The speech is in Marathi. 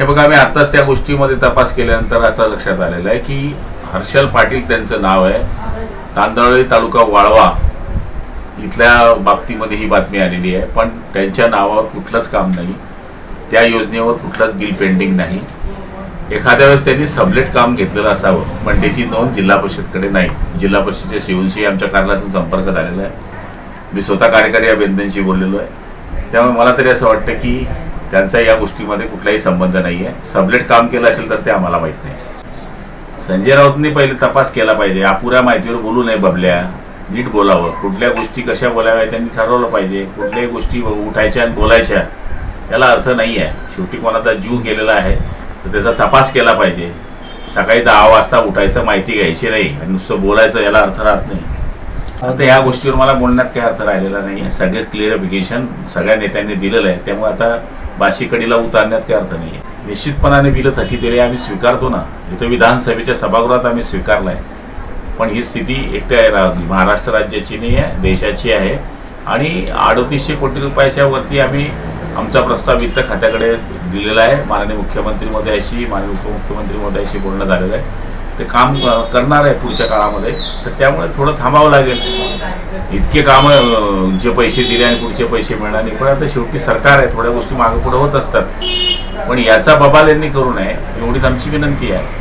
हे बघा आम्ही आत्ताच त्या गोष्टीमध्ये तपास केल्यानंतर आता लक्षात आलेलं आहे की हर्षल पाटील त्यांचं नाव आहे. तांदळी तालुका वाळवा इथल्या बाबतीमध्ये ही बातमी आलेली आहे. पण त्यांच्या नावावर कुठलंच काम नाही. त्या योजनेवर कुठलंच बिल पेंडिंग नाही. एखाद्या वेळेस त्यांनी सबलेट काम घेतलेलं असावं. पण त्याची नोंद जिल्हा परिषदकडे नाही. जिल्हा परिषदेच्या शिवनशी आमच्या कार्यालयातून संपर्क झालेला आहे. मी स्वतः कार्यकारी अभियंत्यांशी बोललेलो आहे. त्यामुळे मला तरी असं वाटतं की त्यांचा या गोष्टीमध्ये कुठलाही संबंध नाही आहे सबलेट काम केलं असेल तर ते आम्हाला माहीत नाही. संजय राऊतनी पहिले तपास केला पाहिजे. अपुऱ्या माहितीवर बोलू नये बबल्या. नीट बोलावं. कुठल्या गोष्टी कशा बोलाव्या त्यांनी ठरवलं पाहिजे. कुठल्याही गोष्टी उठायच्या आणि बोलायच्या याला अर्थ नाही आहे शेवटी कोणाचा जीव गेलेला आहे तर त्याचा तपास केला पाहिजे. सकाळी दहा वाजता उठायचं माहिती घ्यायची नाही आणि नुसतं बोलायचं याला अर्थ राहत नाही. आता ह्या गोष्टीवर मला बोलण्यात काही अर्थ राहिलेला नाही आहे सगळेच क्लिअरिफिकेशन सगळ्या नेत्यांनी दिलेलं आहे. त्यामुळे आता बाशीकडीला उतारण्यात काही अर्थ नाही आहे निश्चितपणाने बिलं थकीत दिली आम्ही स्वीकारतो ना. इथं विधानसभेच्या सभागृहात आम्ही स्वीकारलं आहे पण ही स्थिती एकट्या महाराष्ट्र राज्याची नाही आहे देशाची आहे. आणि अडतीसशे कोटी रुपयाच्या वरती आम्ही आमचा प्रस्ताव वित्त खात्याकडे दिलेला आहे. माननीय मुख्यमंत्री महोदयाशी माननीय उपमुख्यमंत्री महोदयाशी बोलणं झालेलं आहे. ते काम करणार आहे पुढच्या काळामध्ये. तर त्यामुळे थोडं थांबावं लागेल. इतके कामं जे पैसे दिले आणि पुढचे पैसे मिळणार नाही. पण आता शेवटी सरकार आहे थोड्या गोष्टी मागं पुढे होत असतात. पण याचा बबाल यांनी करू नये एवढीच आमची विनंती आहे.